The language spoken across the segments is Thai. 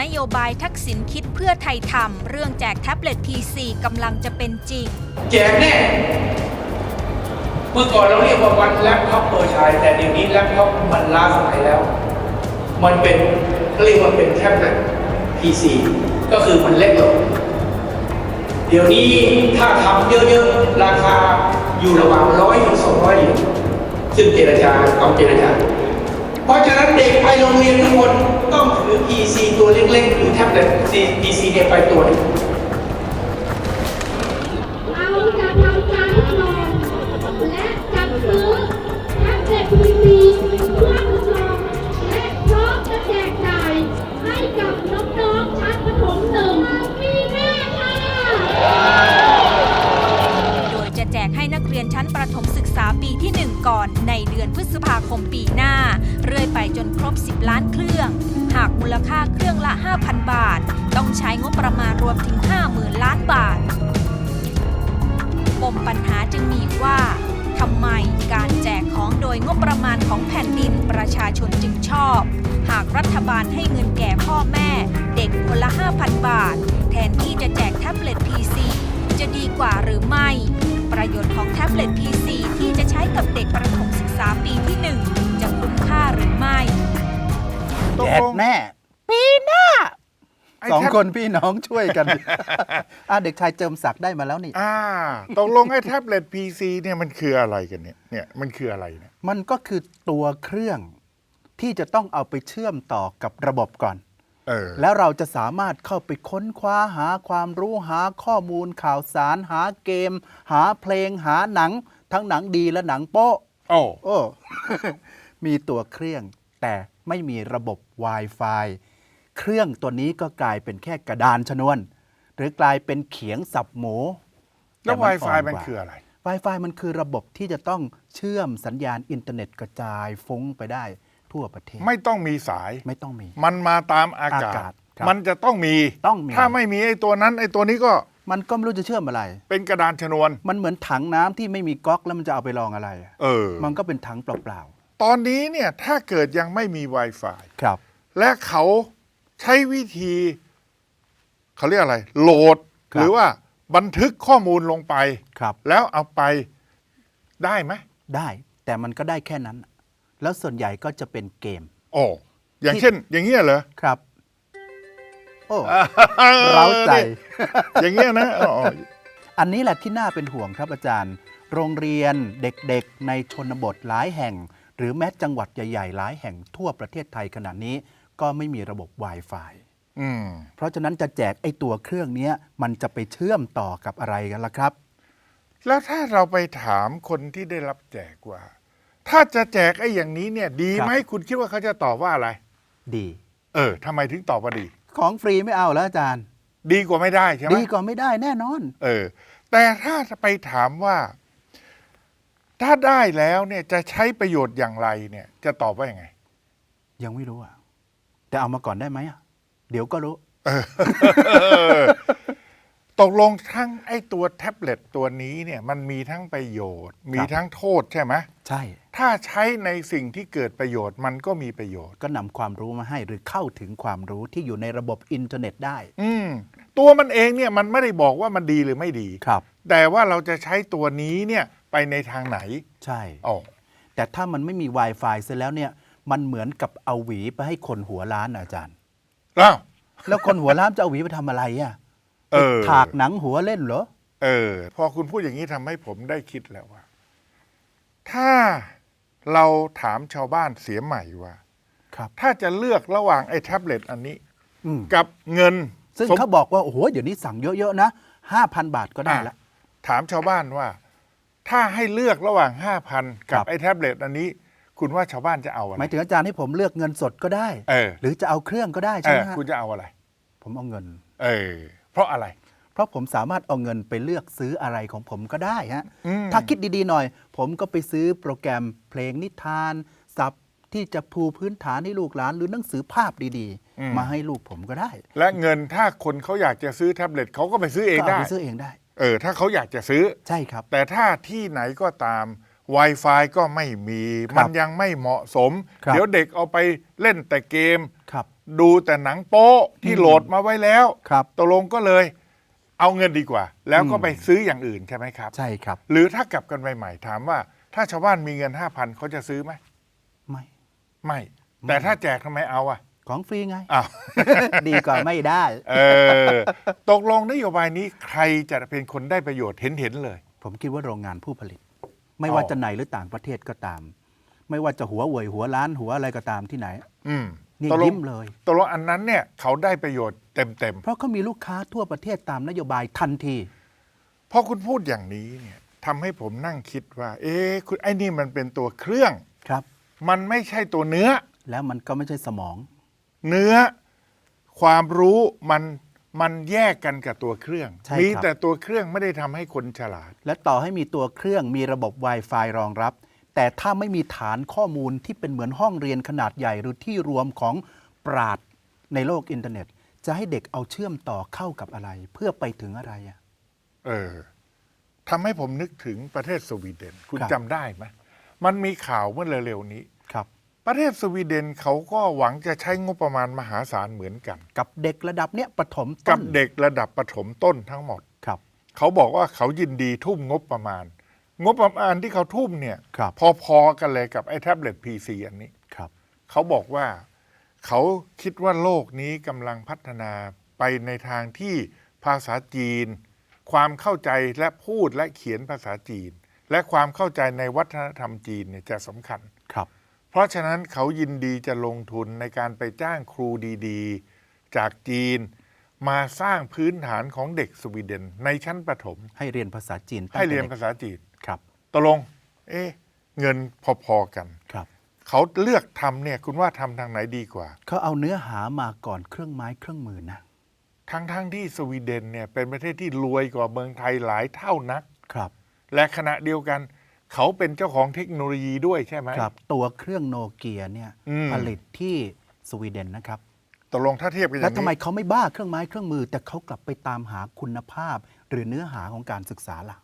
นโยบายทักษิณคิดเพื่อไทยทำเรื่องแจกแท็บเล็ต PC กำลังจะเป็นจริง แจกแน่ เมื่อก่อนเราเรียกว่าวันแล็ปท็อปเปอร์ชาย แต่เดี๋ยวนี้แล็ปท็อปมันล้าสมัยแล้ว มันเป็นเรียกว่าเป็นแท็บเล็ต PC ก็คือมันเล็กลงเดี๋ยวนี้ถ้าทำเยอะๆ ราคาอยู่ระหว่างร้อยถึงสองร้อยเหรียญซึ่งเจรจาต้องเจรจา เพราะฉะนั้นเด็กไปโรงเรียนทุกคนต้องถือ PC ตัวเล็กๆหรือแท็บเล็ต PC เนี่ยไปตัวหนึงเราจะทำการทดลองและจัดซื้อแท็บเล็ตพีซีเพื่อทดลองและพร้อมจะแจกจ่ายให้กับน้องๆชั้นประถมหนึ่งปีหน้าค่ะโดยจะแจกให้นักเรียนชั้นประถมศึกษาปีที่ 1 ก่อนในเดื อนพฤษภาคมปีหน้า เรื่อยไปจนครบ 10 ล้านเครื่อง หากมูลค่าเครื่องละ 5,000 บาท ต้องใช้งบประมาณรวมถึง 50,000 ล้านบาทปมปัญหาจึงมีว่าทำไมการแจกของโดยงบประมาณของแผ่นดินประชาชนจึงชอบ หากรัฐบาลให้เงินแก่พ่อแม่ เด็กคนละ 5,000 บาท แทนที่จะแจกแท็บเล็ต PC จะดีกว่าหรือไม่ ประโยชน์ของแท็บเล็ต PC ที่จะใช้กับเด็กประถมศึกษาปีที่ 1 จะคุ้มค่าหรือไม่ ตกแจลกงแน่ปีหน้าไอ้สองแท็บคนพี่น้องช่วยกัน อะเด็กชายเจิมศักดิ์ได้มาแล้วนี่ อ่าตกลงไอ้แท็บเล็ต PC เนี่ยมันคืออะไรกันเนี่ยเนี่ยมันคืออะไรเนี่ยมันก็คือตัวเครื่องที่จะต้องเอาไปเชื่อมต่อกับระบบก่อน เออ แล้วเราจะสามารถเข้าไปค้นคว้าหาความรู้หาข้อมูลข่าวสาร หาเกม หาเพลงหาหนัง ทั้งหนังดีและหนังโป๊ะ โอ้ โอ้ มีตัวเครื่อง แต่ไม่มีระบบ Wi-Fi เครื่องตัวนี้ก็กลายเป็นแค่กระดานชนวน หรือกลายเป็นเขียงสับหมูแล้ว ต่ Wi-Fi กมันว่า คืออะไร Wi-Fi มันคือระบบที่จะต้องเชื่อมสัญญาณอินเทอร์เน็ตกระจายฟุ้งไปได้ ทั่วประเทศ ไม่ต้องมีสาย ไม่ต้องมี มันมาตามอากาอากาศศครับมันจะต้องมีต้องมี ถ้าไม่มีไอ้ตัวนั้นไอ้ตัวนี้ก็มันก็ไม่รู้จะเชื่อมอะไร เป็นกระดานชนวน มันเหมือนถังน้ำที่ไม่มีก๊อกแล้วมันจะเอาไปรองอะไรอะเออ มันก็เป็นถังเปล่าตอนนี้เนี่ยถ้าเกิดยังไม่มี Wi-Fi ๆครับ และเขาใช้วิธี เขาเรียกอะไร โหลด ครับ หรือว่าบันทึกข้อมูลลงไป ครับแล้วเอาไปได้ไหมได้แต่มันก็ได้แค่นั้น แล้วส่วนใหญ่ก็จะเป็นเกม โอ้อย่างที่เช่น อย่างเงี้ยเหรอครับ โอ้เร้าใจ อย่างเงี้ยนะอ๋ออันนี้แหละที่น่าเป็นห่วงครับอาจารย์ โรงเรียนเด็กๆ ในชนบทหลายแห่ง หรือแม้จังหวัดใหญ่ๆหลายแห่งทั่วประเทศไทยขณะนี้ก็ไม่มีระบบ Wi-Fi อืมเพราะฉะนั้นจะแจกไอ้ตัวเครื่องเนี้ยมันจะไปเชื่อมต่อกับอะไรกันล่ะครับ แล้วถ้าเราไปถามคนที่ได้รับแจกว่า ถ้าจะแจกไอ้อย่างนี้เนี่ย ดีไหมคุณคิดว่าเขาจะตอบว่าอะไร ดี เออทำไมถึงตอบว่าดี ของฟรีไม่เอาแล้วอาจารย์ ดีกว่าไม่ได้ใช่ไหมดีกว่าไม่ได้แน่นอน เออ แต่ถ้าไปถามว่า ถ้าได้แล้วเนี่ยจะใช้ประโยชน์อย่างไรเนี่ย จะตอบว่ายังไง ยังไม่รู้อะ แต่เอามาก่อนได้ไหมอะเดี๋ยวก็รู้ ตกลงทั้งไอ้ตัวแท็บเล็ตตัวนี้เนี่ย มันมีทั้งประโยชน์ มีทั้งโทษใช่ไหมใช่ ถ้าใช้ในสิ่งที่เกิดประโยชน์มันก็มีประโยชน์ ก็นำความรู้มาให้หรือเข้าถึงความรู้ที่อยู่ในระบบอินเทอร์เน็ตได้ อืมตัวมันเองเนี่ยมันไม่ได้บอกว่ามันดีหรือไม่ดี ครับ แต่ว่าเราจะใช้ตัวนี้เนี่ยไปในทางไหนใช่อ๋อแต่ถ้ามันไม่มี Wi-Fi เสร็จแล้วเนี่ย มันเหมือนกับเอาหวีไปให้คนหัวล้านน่ะอาจารย์แล้วแล้วคนหัวล้านจะเอาหวีไปทำอะไรอะเออ ถากหนังหัวเล่นเหรอ เออ พอคุณพูดอย่างนี้ทำให้ผมได้คิดแล้วว่า ถ้า เราถามชาวบ้านเสียใหม่ว่า ครับ ถ้าจะเลือกระหว่างไอ้แท็บเล็ตอันนี้ อืมกับเงินซึ่งสมเขาบอกว่า โอ้โห เดี๋ยวนี้สั่งเยอะ ๆ นะ5,000บาทก็ได้ละอะถามชาวบ้านว่า ถ้าให้เลือกระหว่างห้าพันครักับ บไอ้แท็บเล็ตอันนี้ คุณว่าชาวบ้านจะเอาอะไร หมายถึงอาจารย์ให้ผมเลือกเงินสดก็ได้ เออ หรือจะเอาเครื่องก็ได้เอใช่ไหมอฮะคุณจะเอาอะไร ผมเอาเงิน เออ เพราะอะไร เพราะผมสามารถเอาเงินไปเลือกซื้ออะไรของผมก็ได้ฮะอืมถ้าคิดดีๆหน่อย ผมก็ไปซื้อโปรแกรมเพลงนิทานศัพท์ที่จะภูพื้นฐานให้ลูกหลานหรือหนังสือภาพดีๆ มาให้ลูกผมก็ได้ และเงินถ้าคนเขาอยากจะซื้อแท็บเล็ตเขาก็ไปซื้อเองก็เอาได้ไปซื้อเองได้ เออ ถ้าเขาอยากจะซื้อ ใช่ครับ แต่ถ้าที่ไหนก็ตาม Wi-Fi ก็ไม่มี ครับมันยังไม่เหมาะสม ครับ เดี๋ยวเด็กเอาไปเล่นแต่เกม ครับ ดูแต่หนังโป๊ที่อืมโหลดมาไว้แล้ว ครับ ตกลงก็เลย เอาเงินดีกว่า แล้วก็อืมไปซื้ออย่างอื่นใช่ไหมครับ ใช่ครับ หรือถ้ากลับกันใหม่ๆถามว่า ถ้าชาวบ้านมีเงินห้าพันเขาจะซื้อไหมไม่ ไม่ แต่ถ้าแจกทำไมเอาอะ ของฟรีไง อ้าว ดีกว่าไม่ได้ เออ ตกลงนโยบายนี้ใครจะเป็นคนได้ประโยชน์เห็นเห็นๆเลย ผมคิดว่าโรงงานผู้ผลิต ไม่ว่าจะในหรือต่างประเทศก็ตาม ไม่ว่าจะหัวเว่ยหัวล้านหัวอะไรก็ตามที่ไหน อืม นี่ตกลง ยิ้มเลย ตกลงอันนั้นเนี่ยเขาได้ประโยชน์เต็มเพราะเขามีลูกค้าทั่วประเทศตามนโยบายทันที ๆพอคุณพูดอย่างนี้เนี่ยทำให้ผมนั่งคิดว่า เอ๊ะคุณไอ้นี่มันเป็นตัวเครื่อง ครับ มันไม่ใช่ตัวเนื้อ แล้วมันก็ไม่ใช่สมอง เนื้อความรู้มันมันแยกกันกับตัวเครื่อง ใช่มีครับแต่ตัวเครื่องไม่ได้ทำให้คนฉลาด และต่อให้มีตัวเครื่องมีระบบ Wi-Fi รองรับ แต่ถ้าไม่มีฐานข้อมูลที่เป็นเหมือนห้องเรียนขนาดใหญ่ หรือที่รวมของปราดในโลกอินเทอร์เน็ต จะให้เด็กเอาเชื่อมต่อเข้ากับอะไร เพื่อไปถึงอะไรอะ เออทำให้ผมนึกถึงประเทศสวีเดน คุณครับ จำได้ไหมมันมีข่าวเมื่อเร็วๆนี้ ครับ ประเทศสวีเดนเขาก็หวังจะใช้งบประมาณมหาศาลเหมือนกัน กับเด็กระดับเนี้ยประถมต้นกับเด็กระดับประถมต้นทั้งหมด ครับ เขาบอกว่าเขายินดีทุ่มงบประมาณ งบประมาณที่เขาทุ่มเนี่ยครับ พอๆกันเลยกับไอ้แท็บเล็ต PC อันนี้ ครับ เขาบอกว่าเขาคิดว่าโลกนี้กำลังพัฒนาไปในทางที่ภาษาจีน ความเข้าใจและพูดและเขียนภาษาจีน และความเข้าใจในวัฒนธรรมจีนเนี่ยจะสำคัญ ครับ เพราะฉะนั้นเขายินดีจะลงทุนในการไปจ้างครูดีๆ จากจีน มาสร้างพื้นฐานของเด็กสวีเดนในชั้นประถม ให้เรียนภาษาจีนตั้งให้เรียนแต่ด็ก ภาษาจีน ครับตกลง เอ๊ะเงินพอๆกัน ครับ เขาเลือกทำเนี่ยคุณว่าทำทางไหนดีกว่า เขาเอาเนื้อหามาก่อนเครื่องไม้เครื่องมือนะ ทั้งๆทที่สวีเดนเนี่ยเป็นประเทศที่รวยกว่าเมืองไทยหลายเท่านัก ครับ และขณะเดียวกัน เขาเป็นเจ้าของเทคโนโลยีด้วยใช่ไหมครับ ตัวเครื่องโนเกียเนี่ยอืมผลิตที่สวีเดนนะครับตกลงถ้าเทียบกันอแล้วย่างทำไมนี้เขาไม่บ้าเครื่องไม้เครื่องมือ แต่เขากลับไปตามหาคุณภาพ หรือเนื้อหาของการศึกษาล่ะ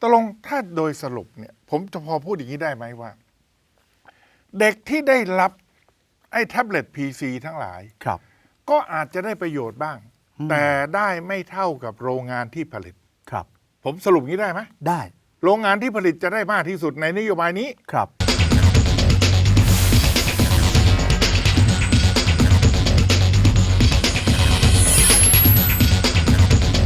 ตกลงถ้าโดยสรุปเนี่ย ผมจะพอพูดอย่างนี้ได้ไหมว่า เด็กที่ได้รับไอ้แท็บเล็ต PC ทั้งหลาย ครับ ก็อาจจะได้ประโยชน์บ้าง อืม แต่ได้ไม่เท่ากับโรงงานที่ผลิต ครับ ผมสรุปอย่างนี้ได้ไหมได้โรงงานที่ผลิตจะได้มากที่สุดในนโยบายนี้ ครับ